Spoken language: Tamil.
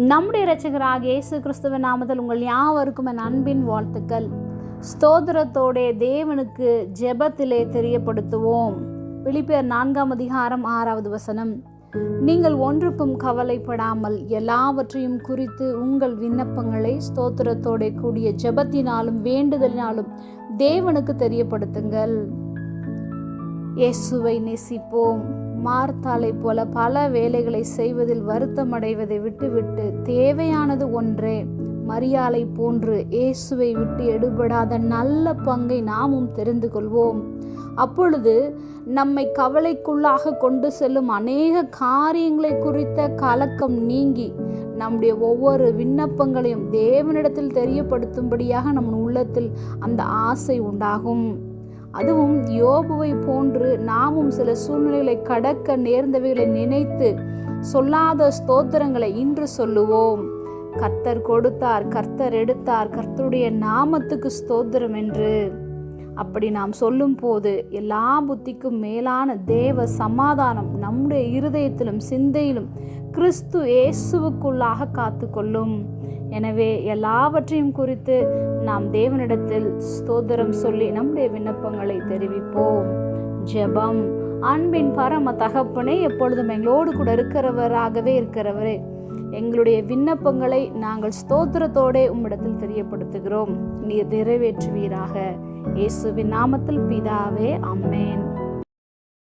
நம்முடைய இரட்சகராக இயேசு கிறிஸ்துவ நாமத்தில் உங்கள் யாவருக்கும் என் அன்பின் வாழ்த்துக்கள். ஸ்தோத்திரத்தோடே தேவனுக்கு ஜெபத்திலே தெரியப்படுத்துவோம். விழிப்பெயர் நான்காம் அதிகாரம் ஆறாவது வசனம். நீங்கள் ஒன்றுக்கும் கவலைப்படாமல் எல்லாவற்றையும் குறித்து உங்கள் விண்ணப்பங்களை ஸ்தோத்திரத்தோட கூடிய ஜெபத்தினாலும் வேண்டுதலினாலும் தேவனுக்கு தெரியப்படுத்துங்கள். இயேசுவை நேசிப்போம். மார்த்தாலை போல பல வேலைகளை செய்வதில் வருத்தமடைவதை விட்டுவிட்டு தேவையானது ஒன்றே மரியாலை போன்று இயேசுவை விட்டு எடுபடாத நல்ல பங்கை நாமும் தெரிந்து கொள்வோம். அப்பொழுது நம்மை கவலைக்குள்ளாக கொண்டு செல்லும் அநேக காரியங்களை குறித்த கலக்கம் நீங்கி நம்முடைய ஒவ்வொரு விண்ணப்பங்களையும் தேவனிடத்தில் தெரியப்படுத்தும்படியாக நம் உள்ளத்தில் அந்த ஆசை உண்டாகும். அதுவும் யோபுவை போன்று நாமும் சில சூழ்நிலைகளை கடக்க நேர்ந்தவைகளை நினைத்து சொல்லாத ஸ்தோத்திரங்களை இன்று சொல்லுவோம். கர்த்தர் கொடுத்தார் கர்த்தர் எடுத்தார் கர்த்தருடைய நாமத்துக்கு ஸ்தோத்திரம் என்று. அப்படி நாம் சொல்லும் போது எல்லா புத்திக்கும் மேலான தேவ சமாதானம் நம்முடைய இருதயத்திலும் சிந்தையிலும் கிறிஸ்து இயேசுவுக்குள்ளாக காத்துக்கொள்ளும். எனவே எல்லாவற்றையும் குறித்து நாம் தேவனிடத்தில் ஸ்தோத்திரம் சொல்லி நம்முடைய விண்ணப்பங்களை தெரிவிப்போம். ஜெபம். அன்பின் பரம தகப்பனே எப்பொழுதும் எங்களோடு கூட இருக்கிறவராகவே இருக்கிறவரே எங்களுடைய விண்ணப்பங்களை நாங்கள் ஸ்தோத்திரத்தோடே உம்மிடத்தில் தெரியப்படுத்துகிறோம். நீர் நிறைவேற்றுவீராக. இயேசுவின் நாமத்தில் பிதாவே அம்மேன்